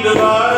the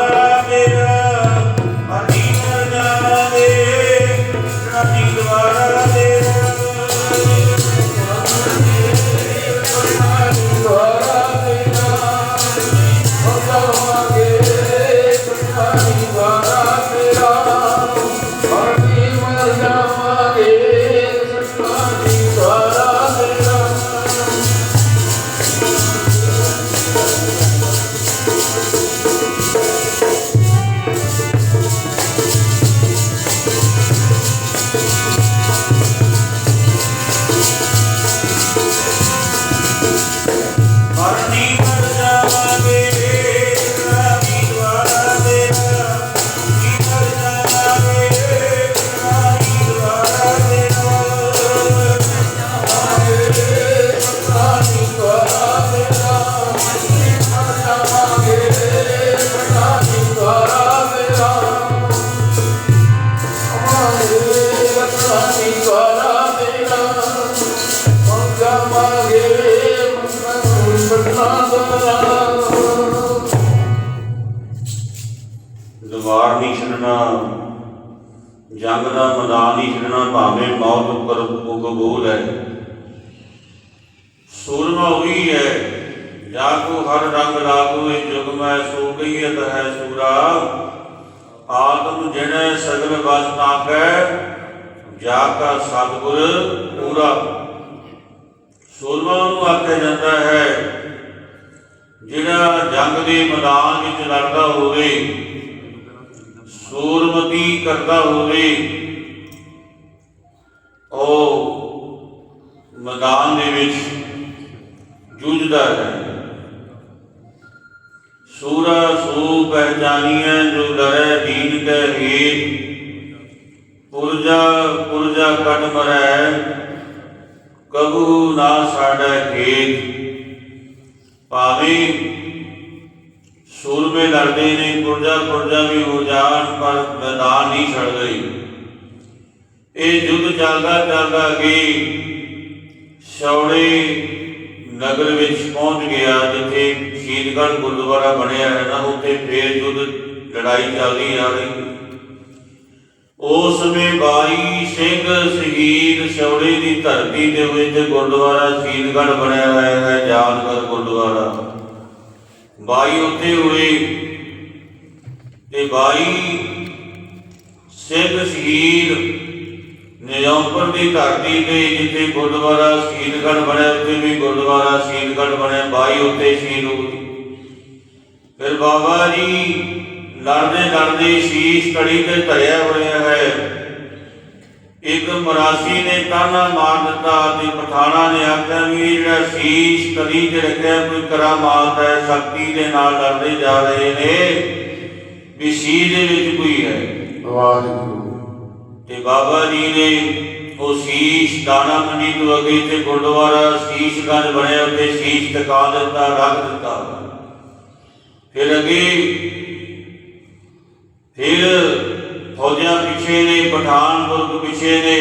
ਛੱਡਣਾ ਜੰਗ ਦਾ ਮੈਦਾਨ ਹੀ ਛੱਡਣਾ ਭਾਵੇਂ ਮੌਤ ਉੱਪਰ ਕਬੂਲ ਹੈ। ਸੂਰਮਾ ਉਹੀ ਹੈ, ਜਾ ਕੋ ਹਰ ਰੰਗ ਲਾਗੂ ਇਹ ਜੁਗ ਮੈਂ, ਸੋ ਗਈਤ ਹੈ ਸੂਰਾ। ਆਤਮ ਜਿਹੜੇ ਸਗਲ ਬਸ ਤਾਕੈ ਜਾ ਕਾ ਸਤਿਗੁਰ ਪੂਰਾ। ਸੂਰਮਾ ਨੂੰ ਆਖਿਆ ਜਾਂਦਾ ਹੈ, ਜਿਹੜਾ ਜੰਗ ਦੇ ਮੈਦਾਨ ਵਿੱਚ ਲੜਦਾ ਹੋਵੇ ਸੂਰਮਤੀ ਕਰਦਾ ਹੋਵੇ, ਉਹ ਮੈਦਾਨ ਦੇ ਵਿੱਚ ਜੂਝਦਾ ਹੈ। ਸੂਰਾ ਸੂ ਪਹਿਚਾਨੀਐ, ਜੋ ਲੜੈ ਦੀਨ ਕੈ ਹੇਤ ਪੁਰਜਾ ਪੁਰਜਾ ਕਟ ਮਰੈ, ਕਬੂ ਨਾ ਸਾਡਾ ਖੇਤ। ਭਾਵੇਂ ਸੂਰਮੇ ਲੜਦੇ ਨੇ ਪੁਰਜਾ ਪੁਰਜਾ ਵੀ ਹੋ ਜਾਣ, ਪਰ ਮੈਦਾਨ ਨਹੀਂ ਛੱਡਦੇ ਇਹ ਯੁੱਧ ਚੱਲਦਾ ਚੱਲਦਾ ਅੱਗੇ ਸ਼ੌੜੇ ਨਗਰ ਵਿੱਚ ਪਹੁੰਚ ਗਿਆ, ਜਿੱਥੇ ਸ਼ਹੀਦਗੜ੍ਹ ਗੁਰਦੁਆਰਾ ਬਣਿਆ ਹੈ ਨਾ, ਉੱਥੇ ਫੇਰ ਯੁੱਧ ਲੜਾਈ ਚੱਲਦੀ ਆ ਰਹੀ। ਉਸ ਸਮੇਂ 22 ਸਿੰਘ ਸ਼ਹੀਦ ਸ਼ੌੜੇ ਦੀ ਧਰਤੀ ਦੇ ਵਿੱਚ ਗੁਰਦੁਆਰਾ ਸ਼ਹੀਦਗੜ੍ਹ ਬਣਿਆ ਹੋਇਆ ਹੈ ਜਾਨਗੜ ਗੁਰਦੁਆਰਾ। ਬਾਈ ਉੱਥੇ ਹੋਏ ਤੇ 22 ਸਿੰਘ ਸ਼ਹੀਦ ਨਿਜ਼ਾਮਪੁਰ ਦੀ ਧਰਤੀ ਤੇ ਜਿੱਥੇ ਗੁਰਦੁਆਰਾ ਸ਼ਹੀਦਗੜ੍ਹ ਬਣਿਆ, ਉੱਥੇ ਵੀ ਗੁਰਦੁਆਰਾ ਸ਼ਹੀਦਗੜ੍ਹ ਬਣਿਆ 22 ਉੱਥੇ ਸ਼ਹੀਦ ਹੋ ਗਏ। ਫਿਰ ਬਾਬਾ ਜੀ ਲੜਦੇ ਲੜਦੇ ਸ਼ੀਸ਼ ਕੜੀ ਤੇ ਧਰਿਆ ਹੋਇਆ ਹੈ। ਇੱਕ ਮਰਾਸੀ ਨੇ ਤਾਨਾ ਮਾਰ ਦਿੱਤਾ ਤੇ ਪਠਾਣਾ ਨੇ ਆਖਿਆ ਵੀ ਜਿਹੜਾ ਸ਼ੀਸ਼ ਕੜੀ ਤੇ ਰੱਖਿਆ, ਕੋਈ ਕਰਾਮਾਤ ਹੈ, ਸ਼ਕਤੀ ਦੇ ਨਾਲ ਲੜਦੇ ਜਾ ਰਹੇ ਨੇ। ਵੀ ਸ਼ੀਸ਼ ਦੇ ਵਿੱਚ ਕੋਈ ਹੈ। ਵਾਹਿਗੁਰੂ। ਤੇ ਬਾਬਾ ਜੀ ਨੇ ਉਹ ਸ਼ੀਸ਼ ਦਾਣਾ ਮੰਡੀ ਤੋਂ ਅੱਗੇ ਤੇ ਗੁਰਦੁਆਰਾ ਸ਼ੀਸ਼ਗੰਜ ਬਣਿਆ ਉੱਤੇ ਸ਼ੀਸ਼ ਟਿਕਾ ਦਿੱਤਾ ਰੱਖ ਦਿੱਤਾ। ਫਿਰ ਅੱਗੇ ਫਿਰ ਫੌਜਾਂ ਪਿੱਛੇ ਨੇ ਪਠਾਨ ਮੁਲਕ ਪਿੱਛੇ ਨੇ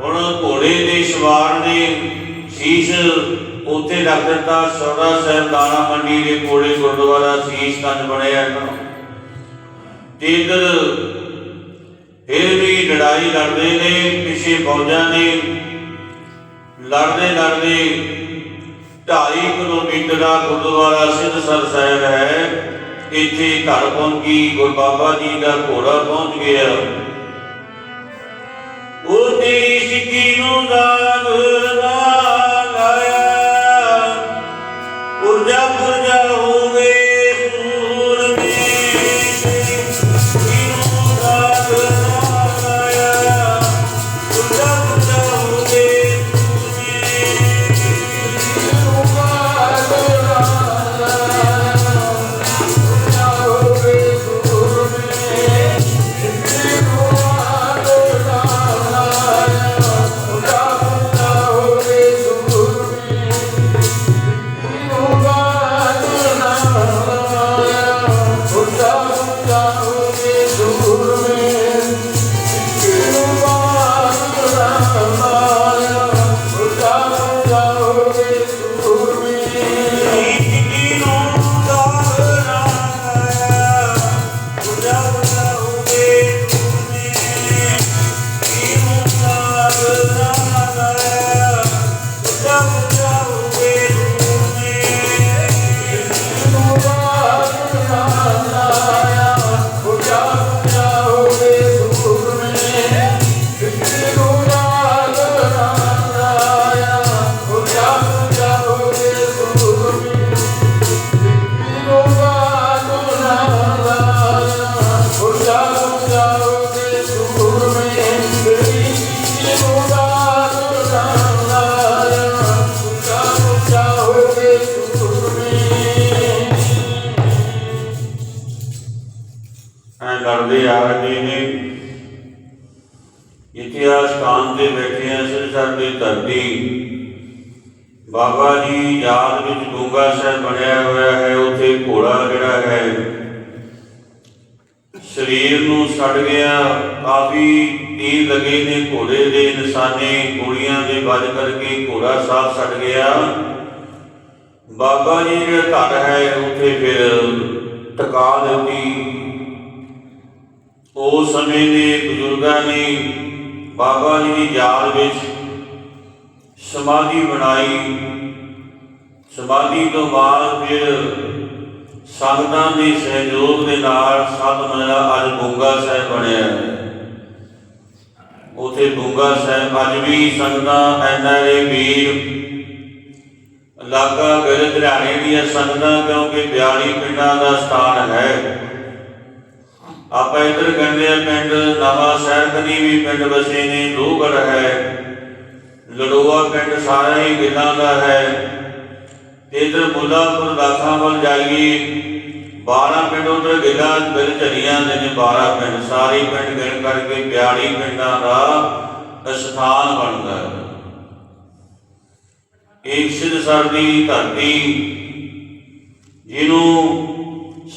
ਹੁਣ ਘੋੜੇ ਦੇ ਸਵਾਰ ਨੇ ਸ਼ੀਸ਼ ਉੱਥੇ ਰੱਖ ਦਿੱਤਾ ਸੋੜਾ ਸਾਹਿਬ ਦਾਣਾ ਮੰਡੀ ਦੇ ਕੋਲੇ ਗੁਰਦੁਆਰਾ ਸ਼ੀਸ਼ਗੰਜ ਬਣਿਆ। ਹੈ ਨਾ ਤੇ ਇੱਧਰ ਫਿਰ ਵੀ ਲੜਾਈ ਲੜਦੇ ਨੇ, ਪਿੱਛੇ ਫੌਜਾਂ ਨੇ ਲੜਦੇ ਲੜਦੇ 2.5 ਕਿਲੋਮੀਟਰ ਦਾ ਗੁਰਦੁਆਰਾ ਸਿੱਧਸਰ ਸਾਹਿਬ ਹੈ। ਇੱਥੇ ਘਰ ਪਹੁੰਚੀ ਗੁਰ ਬਾਬਾ ਜੀ ਦਾ ਘੋੜਾ ਪਹੁੰਚ ਗਿਆ। ਉਹ ਤੇਰੀ ਸਿੱਕੀ ਨੂੰ ਦਾਗ ਨਾ Amém. ਰਹੇ ਨੇ। ਜਿੱਥੇ ਆ ਸਥਾਨ ਤੇ ਬੈਠੇ ਆ, ਸਿਰ ਸਾਡੇ ਧਰਤੀ। ਬਾਬਾ ਜੀ ਯਾਦ ਵਿੱਚ ਡੂੰਗਾ ਸਾਹਿਬ ਬਣਿਆ ਹੋਇਆ ਹੈ, ਉੱਥੇ ਘੋੜਾ ਜਿਹੜਾ ਹੈ, ਸਰੀਰ ਨੂੰ ਸੜ ਗਿਆ। ਕਾਫੀ ਤੀਰ ਲੱਗੇ ਨੇ ਘੋੜੇ ਦੇ ਇਨਸਾਨੇ ਗੋਲੀਆਂ ਦੇ ਵੱਜ ਕਰਕੇ ਘੋੜਾ ਸਾਫ਼ ਸੜ ਗਿਆ। ਬਾਬਾ ਜੀ ਜਿਹੜਾ ਘਰ ਹੈ, ਉੱਥੇ ਫਿਰ ਟਿਕਾ ਦਿੱਤੀ। ਉਸ ਸਮੇਂ ਦੇ ਬਜ਼ੁਰਗਾਂ ਨੇ ਬਾਬਾ ਜੀ ਦੀ ਯਾਦ ਵਿੱਚ ਸਮਾਧੀ ਬਣਾਈ। ਸਮਾਧੀ ਤੋਂ ਬਾਅਦ ਫਿਰ ਸੰਗਤਾਂ ਦੇ ਸਹਿਯੋਗ ਦੇ ਨਾਲ ਸਤ ਮੇਰਾ ਅੱਜ ਬੁੰਗਾ ਸਾਹਿਬ ਬਣਿਆ ਹੈ। ਉਥੇ ਬੁੰਗਾ ਸਾਹਿਬ ਅੱਜ ਵੀ ਸੰਗਤਾਂ ਐਨਆਰਏ ਵੀਰ। ਇਲਾਕਾ ਗਏ ਹਰਿਆਣੇ ਦੀਆਂ ਸੰਗਤਾਂ ਕਿਉਂਕਿ 42 ਪਿੰਡਾਂ ਦਾ ਸਥਾਨ ਹੈ। ਆਪਾਂ ਇੱਧਰ ਕਹਿੰਦੇ ਆ, ਪਿੰਡ ਨਵਾਂ ਸ਼ਹਿਰ ਕਦੀ ਵੀ ਪਿੰਡ ਵਸੇ ਨੇ ਲੋਹਗੜ ਹੈ। ਲੜੋਆ ਪਿੰਡ ਸਾਰਾ ਹੀ ਗਿੱਲਾਂ ਦਾ ਹੈ। ਤੇ ਇਧਰ ਮੁੱਲਾਪੁਰ ਦਾਖਾਂ ਵੱਲ ਜਾਈਏ 12 ਪਿੰਡ ਉਧਰ ਗਿੱਲਾਂ ਬਿਲ ਝਰੀਆਂ ਦੇ ਨੇ 12 ਪਿੰਡ। ਸਾਰੇ ਪਿੰਡ ਗਿਣ ਕਰਕੇ 42 ਪਿੰਡਾਂ ਦਾ ਸਥਾਨ ਬਣਦਾ ਹੈ। ਇਹ ਸਿੱਧਸਰ ਦੀ ਧਰਤੀ, ਜਿਹਨੂੰ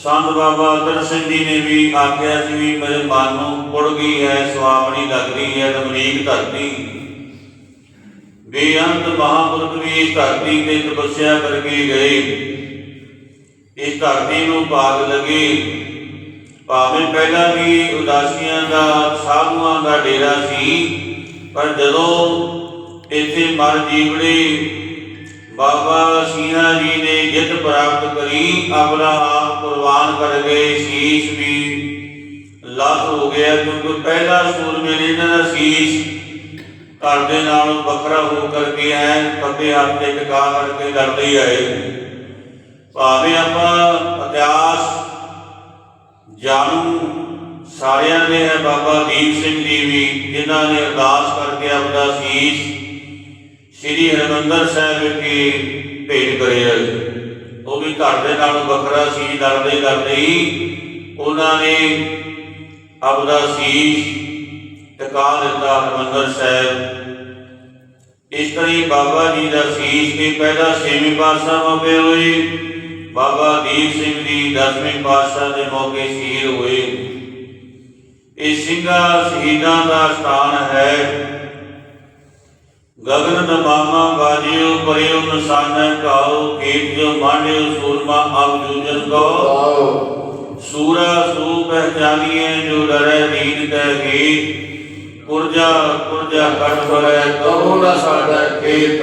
ਸੰਤ ਬਾਬਾ ਅਤਰ ਸਿੰਘ ਜੀ ਨੇ ਵੀ ਆਖਿਆ ਸੀ ਵੀ ਮੇਰੇ ਮਨ ਨੂੰ ਪੁੜ ਗਈ ਹੈ ਸੁਆਵਣੀ ਲੱਗ ਰਹੀ ਹੈ ਰਮਣੀਕ ਧਰਤੀ। ਬੇਅੰਤ ਮਹਾਂਪੁਰਖ ਵੀ ਇਸ ਧਰਤੀ ਤੇ ਤਪੱਸਿਆ ਕਰਕੇ ਗਏ। ਇਸ ਧਰਤੀ ਨੂੰ ਭਾਗ ਲੱਗੇ। ਭਾਵੇਂ ਪਹਿਲਾਂ ਵੀ ਉਦਾਸੀਆਂ ਦਾ, ਸਾਧੂਆਂ ਦਾ ਡੇਰਾ ਸੀ, ਪਰ ਜਦੋਂ ਇੱਥੇ ਮਰ ਜੀਵੜੇ, ਬਾਬਾ ਸੀਨਾ ਜੀ ਨੇ ਜਿੱਤ ਪ੍ਰਾਪਤ ਕਰੀ, ਆਪਣਾ ਆਪ ਗਏ ਸੀਸ ਵੀ। ਲਾਤ ਹੋ ਗਿਆ ਕਿਉਂਕਿ ਪਹਿਲਾ ਸੂਰਮੇ ਨੇ ਇਹਨਾਂ ਦਾ ਸੀਸ। ਘਰ ਦੇ ਨਾਲ ਵੱਖਰਾ ਹੋ ਕਰਕੇ ਐ ਖੱਬੇ ਹੱਥ ਤੇ ਟਿਕਾ ਕਰਕੇ ਲੜਦੇ ਆਏ। ਭਾਵੇਂ ਆਪਾਂ ਇਤਿਹਾਸ ਜਾਣੂ ਸਾਰਿਆਂ ਨੇ ਹੈ ਬਾਬਾ ਦੀਪ ਸਿੰਘ ਜੀ ਵੀ, ਜਿਨ੍ਹਾਂ ਨੇ ਅਰਦਾਸ ਕਰਕੇ ਆਪਣਾ ਸੀਸ ਸ੍ਰੀ ਹਰਿਮੰਦਰ ਸਾਹਿਬ ਵਿਖੇ ਭੇਟ ਕਰਿਆ। ਉਹ ਵੀ ਘਰ ਦੇ ਨਾਲ ਵੱਖਰਾ ਸੀ ਲੜਦੇ ਲੜਦੇ ਹੀ ਉਹਨਾਂ ਨੇ ਆਪਦਾ ਸੀਸ ਟਿਕਾ ਦਿੱਤਾ ਹਰਿਮੰਦਰ ਸਾਹਿਬ। ਇਸ ਤਰ੍ਹਾਂ ਹੀ ਬਾਬਾ ਜੀ ਦਾ ਸੀਸ ਤੇ ਪਹਿਲਾ ਛੇਵੀਂ ਪਾਤਸ਼ਾਹ ਮੌਕੇ ਹੋਏ, ਬਾਬਾ ਦੀਪ ਸਿੰਘ ਜੀ ਦਸਵੇਂ ਪਾਤਸ਼ਾਹ ਦੇ ਮੌਕੇ ਸ਼ਹੀਦ ਹੋਏ। ਇਹ ਸਿੰਘਾਂ ਸ਼ਹੀਦਾਂ ਦਾ ਸਥਾਨ ਹੈ। ਗਗਨ ਨਮਾਮਾ ਬਾਜਿਓ ਪਰਿਓ ਨਸਾਨੈ ਕਾਉ ਕੀਟ ਜੋ ਮਾਂਡਿਓ ਸੂਰਮਾ ਅਬ ਜੂਜਨ ਕੋ। ਸੂਰਾ ਸੂ ਪਹਿਚਾਨੀਏ ਜੋ ਡਰੈ ਦੀਨ ਕੈ ਗੀ। ਪੁਰਜਾ ਪੁਰਜਾ ਕਟ ਫਰੈ ਕਹੋ ਨਾ ਸਾਡਾ ਖੇਤ।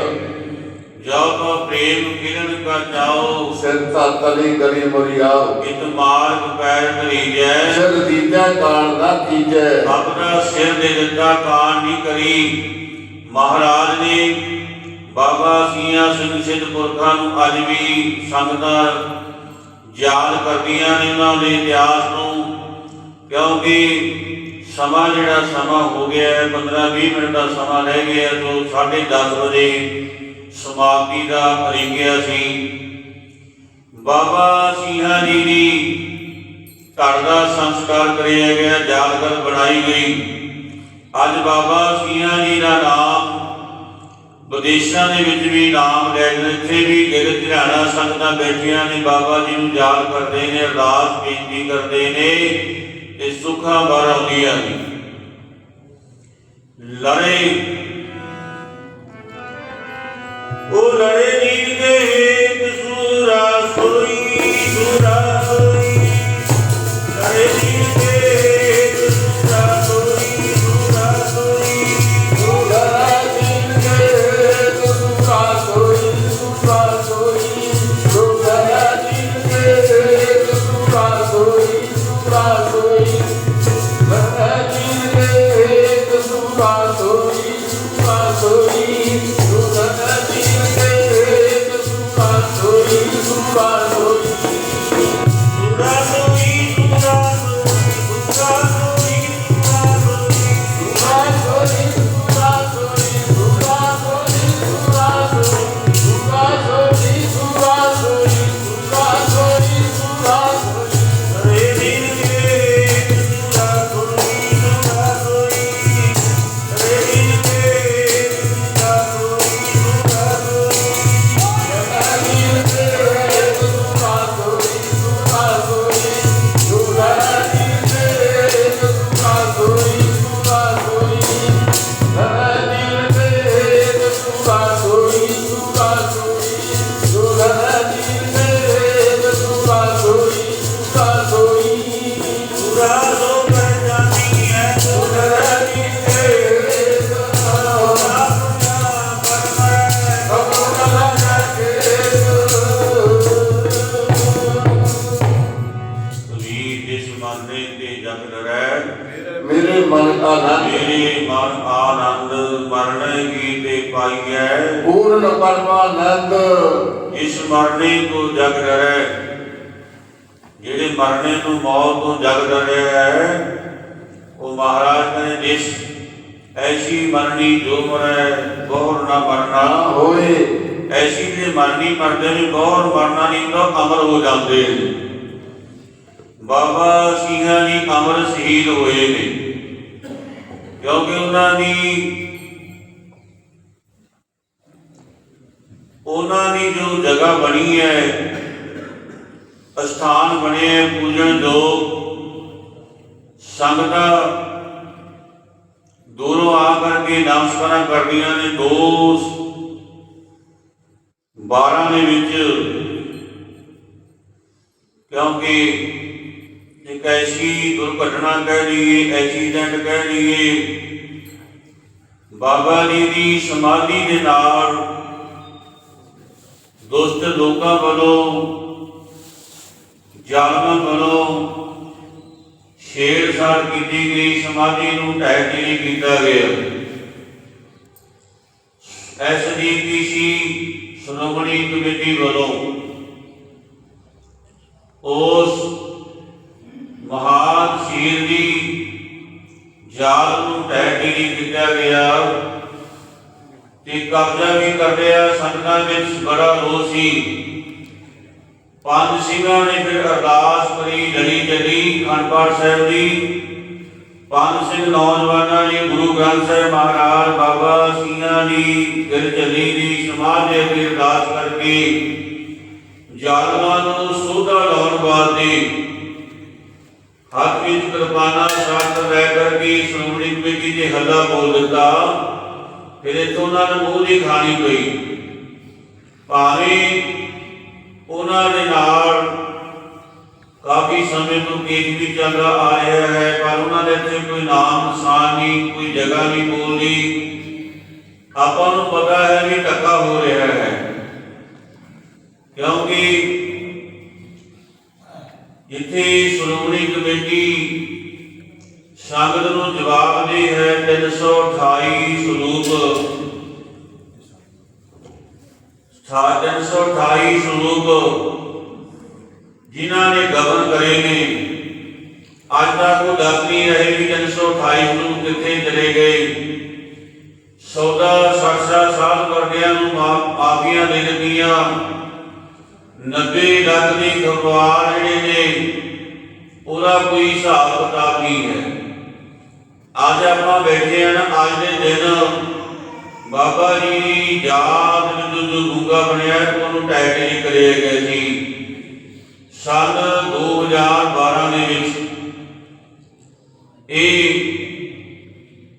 ਜਾਉ ਤੋ ਪ੍ਰੇਮ ਕਿਰਨ ਕਾ ਜਾਓ ਸਿੰਤਾ ਤਲੀ ਗਲੀ ਮਰਿਆਓ ਇਤ ਮਾਰਗ ਪੈਰ ਧਰੀਜੈ। ਸਿਰ ਦੀਜੈ ਕਾਲ ਨਾ ਕੀਜੈ। ਆਪਣਾ ਸਿਰ ਦੇ ਦਿੱਤਾ ਕਾਨ ਨਹੀਂ ਕਰੀ। ਮਹਾਰਾਜ ਨੇ ਬਾਬਾ ਸੀਆ ਸਿੰਘ ਸਿੱਧ ਪੁਰਖਾਂ ਨੂੰ ਅੱਜ ਵੀ ਸੰਗਤਾਂ ਯਾਦ ਕਰਦੀਆਂ ਨੇ ਉਹਨਾਂ ਦੇ ਇਤਿਹਾਸ ਨੂੰ, ਕਿਉਂਕਿ ਸਮਾਂ ਜਿਹੜਾ ਸਮਾਂ ਹੋ ਗਿਆ ਹੈ 15 20 ਮਿੰਟ ਦਾ ਸਮਾਂ ਰਹਿ ਗਿਆ ਜੋ 10:30 ਵਜੇ ਸਮਾਪਤੀ ਦਾ ਅਰਿੰਗਿਆ ਸੀ। ਬਾਬਾ ਸਿੰਘਾਂ ਜੀ ਦੀ ਘਰ ਦਾ ਸੰਸਕਾਰ ਕਰਿਆ ਗਿਆ, ਯਾਦਗਾਰ ਬਣਾਈ ਗਈ। ਅੱਜ ਬਾਬਾ ਸਿੰਘਾਂ ਜੀ ਦਾ ਨਾਮ, ਵਿਦੇਸ਼ਾਂ ਦੇ ਵਿੱਚ ਵੀ ਨਾਮ ਲੈ ਇੱਥੇ ਵੀ ਗਿਰ ਧਿਆਣਾ ਸੰਗਤਾਂ ਬੈਠੀਆਂ ਨੇ, ਬਾਬਾ ਜੀ ਨੂੰ ਯਾਦ ਕਰਦੇ ਨੇ, ਅਰਦਾਸ ਬੇਨਤੀ ਕਰਦੇ ਨੇ, ਤੇ ਸੁਖਾਂ ਬਾਰ ਆਉਂਦੀਆਂ ਨੇ। ਲੜੇ। ਉਹ ਲੜੇ ਨੀਂਦ ਕੇ ਹੇਤ ਸੂਰਾ ਸੋਈ ਸੂਰਾ ਮੇਰੇ ਮਨ ਆਨੰਦ ਮਰਨੇ ਗੀਤੇ ਪਾਈਐ। ਪੂਰਨ ਪਰਮਾਨੰਦ। ਇਸ ਮਰਨੇ ਤੋਂ ਜਗ ਡਰੈ। ਜਿਹੜੇ ਮਰਨੇ ਨੂੰ ਮੌਤ ਤੋਂ ਜਗ ਡਰਿਆ ਹੈ ਉਹ ਮਹਾਰਾਜ ਨੇ ਜਿਸ ਐਸੀ ਮਰਨੀ ਜੋ ਮਰੈ ਬਹੁਰ ਨਾ ਮਰਨਾ। ਹੋਏ। ਐਸੀ ਨੇ ਮਰਨੀ ਮਰਦੇ ਨੇ ਬਹੁਰ ਮਰਨਾ ਨਹੀਂ ਤਾਂ ਅਮਰ ਹੋ ਜਾਂਦੇ ਬਾਬਾ ਸਿੰਘਾਂ ਜੀ ਅਮਰ ਸ਼ਹੀਦ ਹੋਏ ਨੇ। ਕਿਉਂਕਿ ਉਹਨਾਂ ਦੀ ਉਹਨਾਂ ਦੀ ਜੋ ਜਗ੍ਹਾ ਬਣੀ ਹੈ, ਅਸਥਾਨ ਬਣੇ ਹੈ, ਪੂਜਣ ਜੋ ਸੰਗਤਾਂ ਦੂਰੋਂ ਆ ਕਰਕੇ ਨਮਸਕਾਰਾਂ ਕਰਦੀਆਂ ਨੇ ਦੋ 12 ਦੇ ਵਿੱਚ, ਕਿਉਂਕਿ ਇੱਕ ਐਸੀ ਦੁਰਘਟਨਾ ਕਹਿ ਲਈਏ ਐਕਸੀਡੈਂਟ ਕਹਿ ਲਈਏ। ਬਾਬਾ ਜੀ ਦੀ ਸਮਾਧੀ ਦੇ ਨਾਲ ਦੁਸ਼ਟ ਲੋਕਾਂ ਵੱਲੋਂ ਜ਼ਾਲਮਾਂ ਵੱਲੋਂ ਛੇੜਛਾੜ ਕੀਤੀ ਗਈ, ਸਮਾਧੀ ਨੂੰ ਢਹਿ ਢੇਰੀ ਕੀਤਾ ਗਿਆ। ਐਸਜੀਪੀਸੀ ਸ਼੍ਰੋਮਣੀ ਕਮੇਟੀ ਵੱਲੋਂ ਨੇ ਸਾਹਿਬ ਮਹਾਰਾਜ ਬਾਬਾ ਸਿੰਘਾਂ ਦੀ ਗਿਰ ਦੀ ਸਮਾਧ ਅੱਗੇ ਅਰਦਾਸ ਕਰਕੇ ਜ਼ਾਲਮਾਂ ਨੂੰ ਸੋਧਾ ਲਾਉਣ ਵਾਸਤੇ ਹੱਥ ਵਿੱਚ ਕਿਰਪਾਨਾ ਸ਼ਾਸਤਰ ਰਹਿ ਕਰਕੇ ਸ਼੍ਰੋਮਣੀ ਕਮੇਟੀ ਦੇ ਹੱਲਾ ਬੋਲ ਦਿੱਤਾ। ਫਿਰ ਇੱਥੋਂ ਉਹਨਾਂ ਨੂੰ ਮੂੰਹ ਦੀ ਖਾਣੀ ਪਈ। ਭਾਵੇਂ ਉਹਨਾਂ ਦੇ ਨਾਲ ਕਾਫੀ ਸਮੇਂ ਤੋਂ ਕੇਸ ਵੀ ਚੱਲਦਾ ਆ ਰਿਹਾ ਹੈ, ਪਰ ਉਹਨਾਂ ਦੇ ਇੱਥੇ ਕੋਈ ਨਾਮ ਨਿਸ਼ਾਨ ਨਹੀਂ, ਕੋਈ ਜਗ੍ਹਾ ਨਹੀਂ ਬੋਲਦੀ। ਆਪਾਂ ਨੂੰ ਪਤਾ ਹੈ ਵੀ ਧੱਕਾ ਹੋ ਰਿਹਾ ਹੈ। ਕਿਉਂਕਿ ਜਿੱਥੇ ਸ਼੍ਰੋਮਣੀ ਕਮੇਟੀ ਸੰਗਤ ਨੂੰ ਜਵਾਬ ਦੇ ਹੈ 328 ਸਰੂਪ 328 ਸਰੂਪ ਜਿਨ੍ਹਾਂ ਨੇ ਗਵਨ ਕਰੇ ਨੇ ਅੱਜ ਤੱਕ ਉਹ ਦੱਸ ਨਹੀਂ ਰਹੇ ਵੀ 328 ਨੂੰ ਕਿੱਥੇ ਚਲੇ ਗਏ। ਸੌਦਾ ਸਰਸਾ ਸਾਧ ਵਰਗਿਆਂ ਨੂੰ ਮਾ- ਮਾਫੀਆਂ ਦੇ ਦਿੱਤੀਆਂ। 90 ਲੱਖ ਦੀ ਖਰਵਾਰ ਜਿਹੜੇ ਨੇ ਉਹਦਾ ਕੋਈ ਹਿਸਾਬ ਕਿਤਾਬ ਨਹੀਂ ਹੈ। ਅੱਜ ਆਪਾਂ ਬੈਠੇ ਹਨ ਅੱਜ ਦੇ ਦਿਨ ਬਾਬਾ ਜੀ ਦੀ ਯਾਦ ਵਿੱਚ ਜੋ ਗੁੰਗਾ ਬਣਿਆ ਹੈ, ਉਹਨੂੰ ਟਾਈਟਲ ਕਰਿਆ ਗਿਆ ਸੀ। ਸਨ 2012 ਦੇ ਵਿੱਚ ਇਹ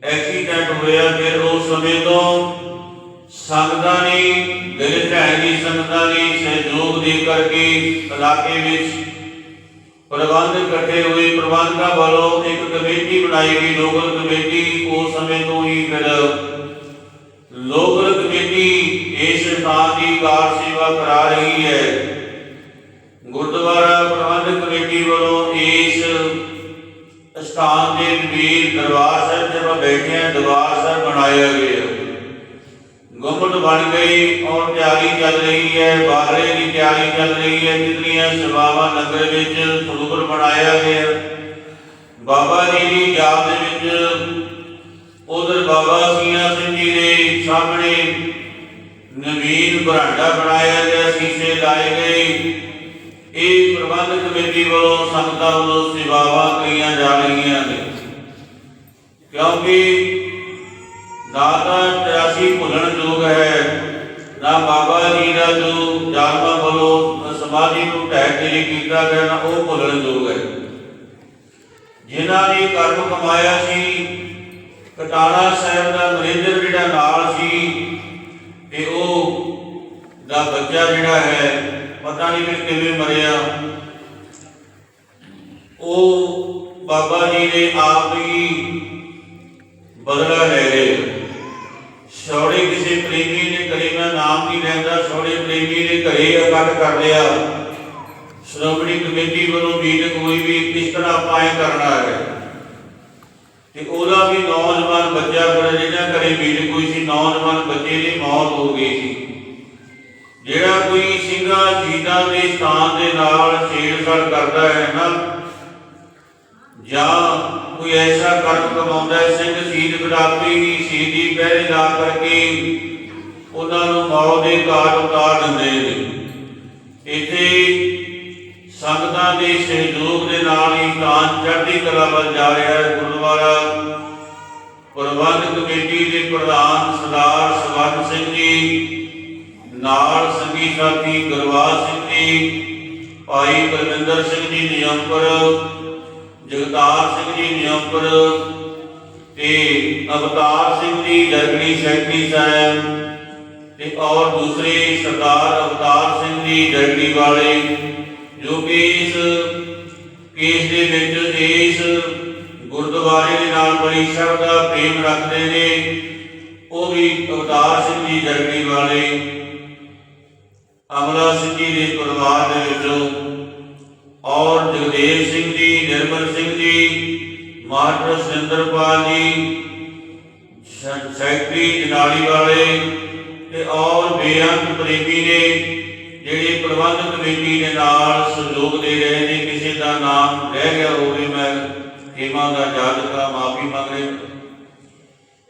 ਐਕਸੀਡੈਂਟ ਹੋਇਆ ਫਿਰ ਉਸ ਸਮੇਂ ਤੋਂ ਸੰਗਤਾਂ ਨੇ ਦਿਲ ਢਹਿ ਸੰਗਤਾਂ ਨੇ ਸਹਿਯੋਗ ਦੇ ਕਰਕੇ ਇਲਾਕੇ ਵਿੱਚ ਪ੍ਰਬੰਧ ਇਕੱਠੇ ਹੋਏ। ਪ੍ਰਬੰਧਕਾਂ ਵੱਲੋਂ ਇੱਕ ਕਮੇਟੀ ਬਣਾਈ ਗਈ, ਲੋਕਲ ਕਮੇਟੀ। ਉਸ ਸਮੇਂ ਤੋਂ ਹੀ ਫਿਰ ਲੋਕਲ ਕਮੇਟੀ ਇਸ ਸਥਾਨ ਦੀ ਕਾਰ ਸੇਵਾ ਕਰਾ ਰਹੀ ਹੈ। ਗੁਰਦੁਆਰਾ ਪ੍ਰਬੰਧਕ ਕਮੇਟੀ ਵੱਲੋਂ ਇਸ ਸਥਾਨ ਦੇ ਨਵੀਨ ਦਰਬਾਰ ਸਾਹਿਬ ਜਿਵੇਂ ਬੈਠੇ ਹਾਂ, ਦਰਬਾਰ ਸਾਹਿਬ ਬਣਾਇਆ ਗਿਆ। ਗੁੰਮਟ ਬਣ ਗਈ, ਔਰ ਤਿਆਰੀ ਚੱਲ ਰਹੀ ਹੈ, ਬਾਹਰੇ ਦੀ ਤਿਆਰੀ ਚੱਲ ਰਹੀ ਹੈ, ਜਿਤਨੀਆਂ ਸੇਵਾਵਾਂ ਲੰਗਰ ਵਿੱਚ ਸਰੂਪ ਬਣਾਇਆ ਗਿਆ। ਬਾਬਾ ਜੀ ਦੀ ਯਾਦ ਦੇ ਵਿੱਚ ਉਧਰ ਬਾਬਾ ਸੀਆ ਸਿੰਘ ਜੀ ਦੇ ਸਾਹਮਣੇ ਨਵੀਨ ਬਰਾਂਡਾ ਬਣਾਇਆ ਗਿਆ, ਸ਼ੀਸ਼ੇ ਲਾਏ ਗਏ। ਇਹ ਪ੍ਰਬੰਧਕ ਕਮੇਟੀ ਵੱਲੋਂ ਸੰਗਤਾਂ ਵੱਲੋਂ ਸੇਵਾਵਾਂ ਕਰੀਆਂ ਜਾ ਰਹੀਆਂ ਨੇ। ਕਿਉਂਕਿ ਨਾ ਤਾਂ 83 ਭੁੱਲਣ ਯੋਗ ਹੈ, ਨਾ ਬਾਬਾ ਜੀ ਦਾ ਜੋ ਜਾਲਮਾਂ ਵੱਲੋਂ ਸਮਾਧੀ ਨੂੰ ਢਹਿ ਕੇ ਕੀਤਾ ਗਿਆ, ਨਾ ਉਹ ਭੁੱਲਣ ਯੋਗ ਹੈ। ਜਿਨ੍ਹਾਂ ਨੇ ਕਰਮ ਕਮਾਇਆ ਸੀ ਕਟਾਣਾ ਸਾਹਿਬ ਦਾ ਮੈਨੇਜਰ ਜਿਹੜਾ ਨਾਲ ਸੀ, ਤੇ ਉਹ ਦਾ ਬੱਚਾ ਜਿਹੜਾ ਹੈ ਪਤਾ ਨਹੀਂ ਫਿਰ ਕਿਵੇਂ ਮਰਿਆ। ਉਹ ਬਾਬਾ ਜੀ ਨੇ ਆਪ ਹੀ ਬਦਲਾ ਲੈ ਲਏ। ਛੋੜੇ ਕਿਸੇ ਪ੍ਰੇਮੀ ਨੇ ਕਰੇ ਨਾਮ ਨਹੀਂ ਲੈਂਦਾ ਛੋੜੇ ਪ੍ਰੇਮੀ ਨੇ ਘਰੇ ਇਕੱਠ ਕਰ ਲਿਆ। ਸ਼੍ਰੋਮਣੀ ਕਮੇਟੀ ਵੱਲੋਂ ਮੀਟਿੰਗ ਹੋਈ ਵੀ ਕਿਸ ਤਰ੍ਹਾਂ ਆਪਾਂ ਇਹ ਕਰਨਾ ਹੈ ਤੇ ਉਹਦਾ ਵੀ ਨੌਜਵਾਨ ਬੱਚਾ ਫਿਰ ਜਿਹਨਾਂ ਘਰੇ ਮੀਟਿੰਗ ਹੋਈ ਸੀ, ਨੌਜਵਾਨ ਬੱਚੇ ਦੀ ਮੌਤ ਹੋ ਗਈ ਸੀ। ਸਿੰਘਾਂ, ਸ਼ਹੀਦਾਂ ਦੇ ਸਥਾਨ ਦੇ ਨਾਲ ਛੇੜਛਾੜ ਕਰਦਾ ਹੈ ਨਾ, ਜਾਂ ਕੋਈ ਐਸਾ ਕਰਮ ਕਮਾਉਂਦਾ ਹੈ, ਸਿੰਘ ਸ਼ਹੀਦ ਗੁਲਾਬੀ ਹੀ ਸ਼ਹੀਦੀ ਪਹਿਰੇ ਲਾ ਕਰਕੇ ਉਹਨਾਂ ਨੂੰ ਮੌਤ ਦੇ ਘਾਟ ਉਤਾਰ ਦਿੰਦੇ ਨੇ। ਇੱਥੇ ਸੰਗਤਾਂ ਦੇ ਸਹਿਯੋਗ ਦੇ ਨਾਲ ਹੀ ਤਾਂ ਚੜ੍ਹਦੀ ਕਲਾ ਵੱਲ ਜਾ ਰਿਹਾ ਹੈ। ਗੁਰਦੁਆਰਾ ਪ੍ਰਬੰਧਕ ਕਮੇਟੀ ਦੇ ਪ੍ਰਧਾਨ ਸਰਦਾਰ ਸਵਰਨ ਸਿੰਘ ਜੀ ਨਾਲ ਸੰਗੀ ਸਾਥੀ ਗੁਰਵਾਸ ਸਿੰਘ ਜੀ, ਭਾਈ ਬਲਵਿੰਦਰ ਸਿੰਘ ਜੀ ਨਿਯਮਪੁਰ ਜਗਤਾਰ ਸਿੰਘ ਜੀ ਨਿਯਮਪੁਰ ਤੇ ਅਵਤਾਰ ਸਿੰਘ ਜੀ ਜਰਗੜੀ ਸੈਕਟਰੀ ਸਾਹਿਬ ਤੇ ਔਰ ਦੂਸਰੇ ਸਰਦਾਰ ਅਵਤਾਰ ਸਿੰਘ ਜੀ ਜਰਗੜੀ ਵਾਲੇ, ਜੋ ਕਿ ਇਸ ਕੇਸ ਦੇ ਵਿੱਚ ਇਸ ਗੁਰਦੁਆਰੇ ਦੇ ਨਾਲ ਬੜੀ ਸ਼ਰਧਾ, ਪ੍ਰੇਮ ਰੱਖਦੇ ਨੇ, ਉਹ ਵੀ ਅਵਤਾਰ ਸਿੰਘ ਜੀ ਜਰਗੜੀ ਵਾਲੇ। ਅਮਲਾ ਸਿੰਘ ਜੀ ਦੇ ਪਰਿਵਾਰ ਦੇ ਵਿੱਚੋਂ ਔਰ ਜਗਦੇਵ ਸਿੰਘ ਜੀ, ਨਿਰਮਲ ਸਿੰਘ ਜੀ, ਮਾਸਟਰ ਸਿੰਦਰਪਾਲ ਜੀ ਸੈਕਟਰੀ ਜਨਾਲੀ ਵਾਲੇ ਤੇ ਔਰ ਬੇਅੰਤ ਪ੍ਰੇਮੀ ਨੇ ਜਿਹੜੇ ਪ੍ਰਬੰਧਕ ਕਮੇਟੀ ਦੇ ਨਾਲ ਸਹਿਯੋਗ ਦੇ ਰਹੇ ਨੇ, ਕਿਸੇ ਦਾ ਨਾਮ ਰਹਿ ਗਿਆ ਹੋਵੇ, ਮੈਂ ਖੇਮਾ ਦਾ ਯਾਦ ਮਾਫੀ ਮੰਗ ਰਿਹਾ।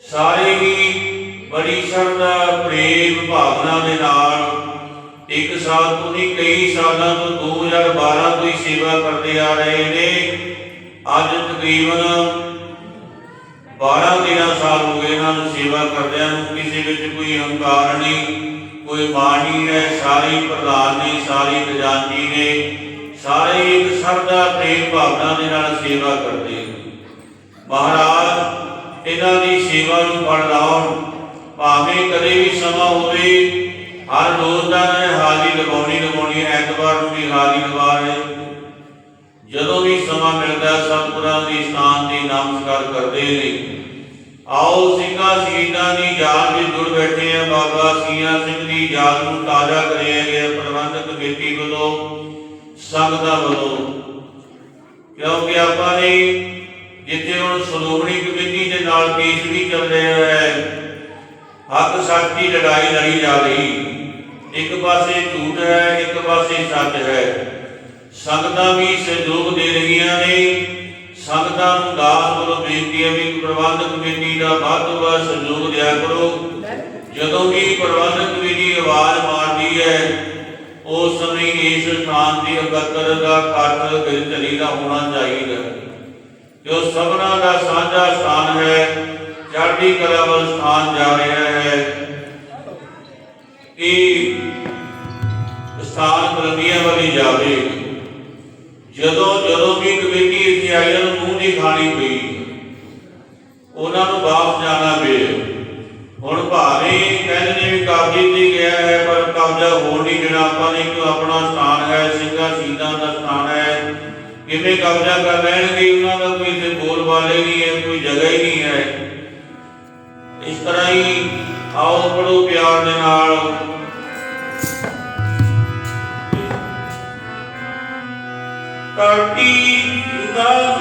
ਸਾਰੇ ਹੀ ਬੜੀ ਸ਼ਰਧਾ, ਪ੍ਰੇਮ, ਭਾਵਨਾ ਦੇ ਨਾਲ ਇੱਕ ਸਾਲ ਤੋਂ ਨਹੀਂ, ਕਈ ਸਾਲਾਂ ਤੋਂ 2012 ਤੋਂ ਹੀ ਸੇਵਾ ਕਰਦੇ ਆ ਰਹੇ ਨੇ। ਅੱਜ ਤਕਰੀਬਨ 12 13 ਸਾਲ ਹੋ ਗਏ ਇਹਨਾਂ ਨੂੰ ਸੇਵਾ ਕਰਦਿਆਂ ਨੂੰ। ਕਿਸੇ ਵਿੱਚ ਕੋਈ ਹੰਕਾਰ ਨਹੀਂ, ਕੋਈ ਬਾਣੀ ਨਹੀਂ ਹੈ। ਸਾਰੇ ਪ੍ਰਧਾਨ ਨੇ, ਸਾਰੇ ਹੀ ਨੇ। ਸਾਰੇ ਹੀ ਇੱਕ ਸਰਦਾ ਪ੍ਰੇਮ ਭਾਵਨਾ ਦੇ ਨਾਲ ਸੇਵਾ ਕਰਦੇ ਮਹਾਰਾਜ, ਇਹਨਾਂ ਦੀ ਸੇਵਾ ਨੂੰ ਫੜ ਲਾਉਣ ਭਾਵੇਂ ਕਦੇ ਵੀ ਸਮਾਂ ਹੋਵੇ ਹਰ ਰੋਜ਼ ਦਾ ਹਾਜ਼ਰੀ ਲਗਾਉਣੀ ਲਗਾਉਣੀ ਐਤਵਾਰ ਨੂੰ ਵੀ ਹਾਜ਼ਰੀ ਲਗਾ ਰਹੇ ਜਦੋਂ ਵੀ ਸਮਾਂ ਮਿਲਦਾ ਸਤਿਗੁਰਾਂ ਦੀ ਸਥਾਨ ਦੀ ਨਮਸਕਾਰ ਕਰਦੇ ਨੇ। ਆਓ ਸਿੰਘਾਂ ਸ਼ਹੀਦਾਂ ਦੀ ਯਾਦ ਵਿੱਚ ਜੁੜ ਬੈਠੇ ਆ ਬਾਬਾ ਸੀਆ ਸਿੰਘ ਦੀ ਯਾਦ ਨੂੰ ਤਾਜ਼ਾ ਕਰਿਆ ਗਿਆ ਪ੍ਰਬੰਧਕ ਕਮੇਟੀ ਵੱਲੋਂ ਸੰਗਤਾਂ ਵੱਲੋਂ। ਕਿਉਂਕਿ ਆਪਾਂ ਨੇ ਜਿੱਥੇ ਹੁਣ ਸ਼੍ਰੋਮਣੀ ਕਮੇਟੀ ਦੇ ਨਾਲ ਕੇਸ ਵੀ ਚੱਲ ਰਿਹਾ ਹੈ ਹੱਕ ਸੱਚ ਦੀ ਲੜਾਈ ਲੜੀ ਜਾ ਰਹੀ। ਇੱਕ ਪਾਸੇ ਝੂਠ ਹੈ, ਇੱਕ ਪਾਸੇ ਸੱਚ ਹੈ। ਸੰਗਤਾਂ ਵੀ ਸਹਿਯੋਗ ਦੇ ਰਹੀਆਂ ਨੇ। ਸੰਗਤਾਂ ਨੂੰ ਦਾਸ ਵੱਲੋਂ ਬੇਨਤੀ ਹੈ ਵੀ ਪ੍ਰਬੰਧਕ ਕਮੇਟੀ ਦਾ ਵੱਧ ਤੋਂ ਵੱਧ ਸਹਿਯੋਗ ਦਿਆ ਕਰੋ। ਜਦੋਂ ਵੀ ਪ੍ਰਬੰਧਕ ਕਮੇਟੀ ਆਵਾਜ਼ ਮਾਰਦੀ ਹੈ, ਉਸ ਸਮੇਂ ਇਸ ਸਥਾਨ ਦੀ ਇਕੱਤਰ ਦਾ ਇਕੱਠ ਗਿਰਤਰੀ ਦਾ ਹੋਣਾ ਚਾਹੀਦਾ ਜੋ ਸਭਨਾ ਦਾ ਸਾਂਝਾ ਸਥਾਨ ਹੈ, ਚੜ੍ਹਦੀ ਕਲਾ ਵੱਲ ਸਥਾਨ ਜਾ ਰਿਹਾ ਹੈ। ਇਹ ਸਥਾਨ ਬਲੰਦੀਆਂ ਵੱਲ ਜਾਵੇ। ਜਦੋਂ ਜਦੋਂ ਵੀ ਕਮੇਟੀ ਇੱਥੇ ਆਈ ਉਹਨਾਂ ਨੂੰ ਨਹੀਂ ਖਾਣੀ ਪਈ। ਉਹਨਾਂ ਨੂੰ ਵਾਪਸ ਜਾਣਾ ਪਿਆ। ਹੁਣ ਭਾਵੇਂ ਕਹਿੰਦੇ ਵੀ ਕਬਜ਼ੇ ਤੇ ਗਿਆ ਹੈ, ਪਰ ਕਬਜ਼ਾ ਹੋਣ ਨਹੀਂ ਦੇਣਾ। ਆਪਾਂ ਨੇ ਕਿ ਆਪਣਾ ਸਥਾਨ ਹੈ, ਸਿੰਘਾਂ ਸ਼ਹੀਦਾਂ ਦਾ ਸਥਾਨ ਹੈ। ਕਿਵੇਂ ਕਬਜ਼ਾ ਕਰ ਲੈਣਗੇ? ਉਹਨਾਂ ਦਾ ਕੋਈ ਇੱਥੇ ਬੋਲ ਵਾਲੇ ਨਹੀਂ ਹੈ, ਕੋਈ ਜਗ੍ਹਾ ਹੀ ਨਹੀਂ ਹੈ। ਇਸ ਤਰ੍ਹਾਂ ਹੀ ਆਓ ਬੜੋ ਪਿਆਰ ਦੇ ਨਾਲ। Our deeds, our